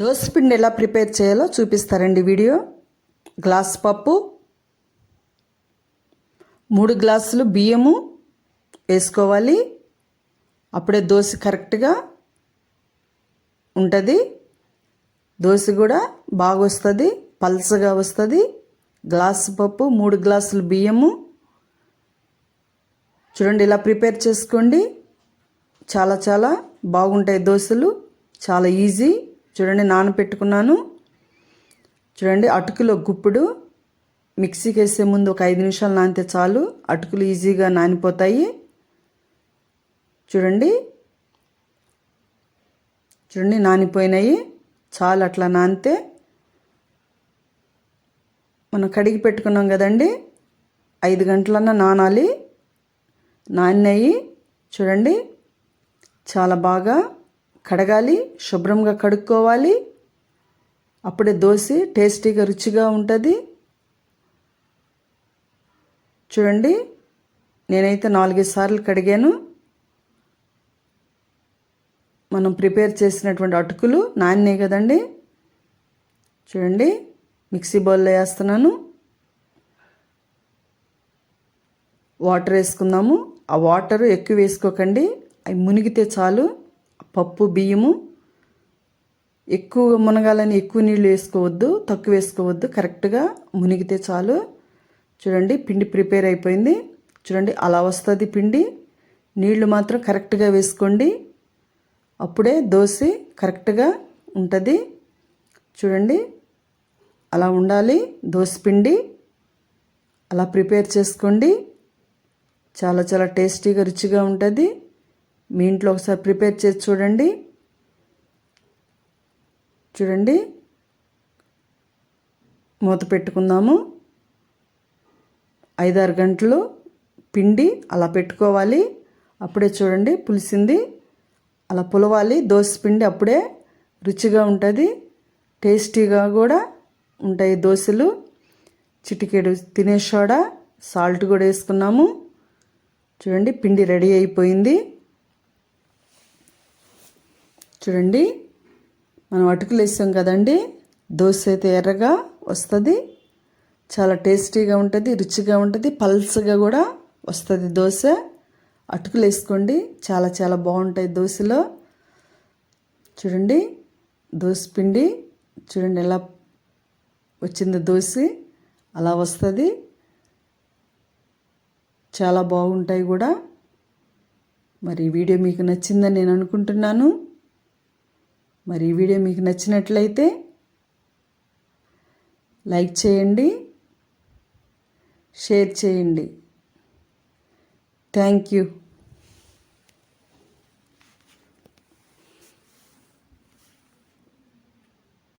దోసపిండి ఎలా ప్రిపేర్ చేయాలో చూపిస్తారండి వీడియో. గ్లాస్ పప్పు మూడు గ్లాసులు బియ్యము వేసుకోవాలి. అప్పుడే దోశ కరెక్ట్గా ఉంటుంది. దోశ కూడా బాగా వస్తుంది పల్చగా వస్తుంది. గ్లాసు పప్పు మూడు గ్లాసులు బియ్యము. చూడండి ఇలా ప్రిపేర్ చేసుకోండి. చాలా చాలా బాగుంటాయి దోశలు. చాలా ఈజీ. చూడండి నానపెట్టుకున్నాను చూడండి అటుకులో గుప్పుడు. మిక్సీకి వేసే ముందు ఒక ఐదు నిమిషాలు నానితే చాలు. అటుకులు ఈజీగా నానిపోతాయి. చూడండి. చూడండి నానిపోయినాయి. చాలు అట్లా నానితే. మనం కడిగి పెట్టుకున్నాం కదండి. ఐదు గంటలన్నా నానాలి. నానినాయి. చూడండి. చాలా బాగా కడగాలి శుభ్రంగా కడుక్కోవాలి. అప్పుడే దోశ టేస్టీగా రుచిగా ఉంటుంది. చూడండి నేనైతే నాలుగైదు సార్లు కడిగాను. మనం ప్రిపేర్ చేసినటువంటి అటుకులు నాన్నే కదండి. చూడండి మిక్సీ బౌల్లో వేస్తున్నాను. వాటర్ వేసుకుందాము. ఆ వాటర్ ఎక్కువ వేసుకోకండి. అవి మునిగితే చాలు. పప్పు బియ్యము ఎక్కువ మునగాలని ఎక్కువ నీళ్ళు వేసుకోవద్దు తక్కువ వేసుకోవద్దు కరెక్ట్గా మునిగితే చాలు. చూడండి పిండి ప్రిపేర్ అయిపోయింది. చూడండి అలా వస్తుంది పిండి. నీళ్ళు మాత్రం కరెక్ట్గా వేసుకోండి. అప్పుడే దోశ కరెక్ట్గా ఉంటుంది. చూడండి అలా ఉండాలి. దోశ పిండి అలా ప్రిపేర్ చేసుకోండి. చాలా చాలా టేస్టీగా రుచిగా ఉంటుంది. మీ ఇంట్లో ఒకసారి ప్రిపేర్ చేసి చూడండి. చూడండి. మూత పెట్టుకుందాము. ఐదారు గంటలు పిండి అలా పెట్టుకోవాలి. అప్పుడే చూడండి పులిసింది. అలా పులవాలి. దోశ పిండి అప్పుడే రుచిగా ఉంటుంది. టేస్టీగా కూడా ఉంటాయి దోశలు. చిటికెడు తినే సోడా సాల్ట్ కూడా వేసుకున్నాము. చూడండి పిండి రెడీ అయిపోయింది. చూడండి. మనం అటుకులు వేసాం కదండి. దోశ అయితే ఎర్రగా వస్తుంది. చాలా టేస్టీగా ఉంటుంది రుచిగా ఉంటుంది పల్స్గా కూడా వస్తుంది దోశ. అటుకులు వేసుకోండి. చాలా చాలా బాగుంటాయి దోశలో. చూడండి. దోశ పిండి. చూడండి ఎలా వచ్చింది దోశ. అలా వస్తుంది. చాలా బాగుంటాయి కూడా. మరి వీడియో మీకు నచ్చిందని నేను అనుకుంటున్నాను. మరి ఈ వీడియో మీకు నచ్చినట్లయితే లైక్ చేయండి షేర్ చేయండి. Thank you.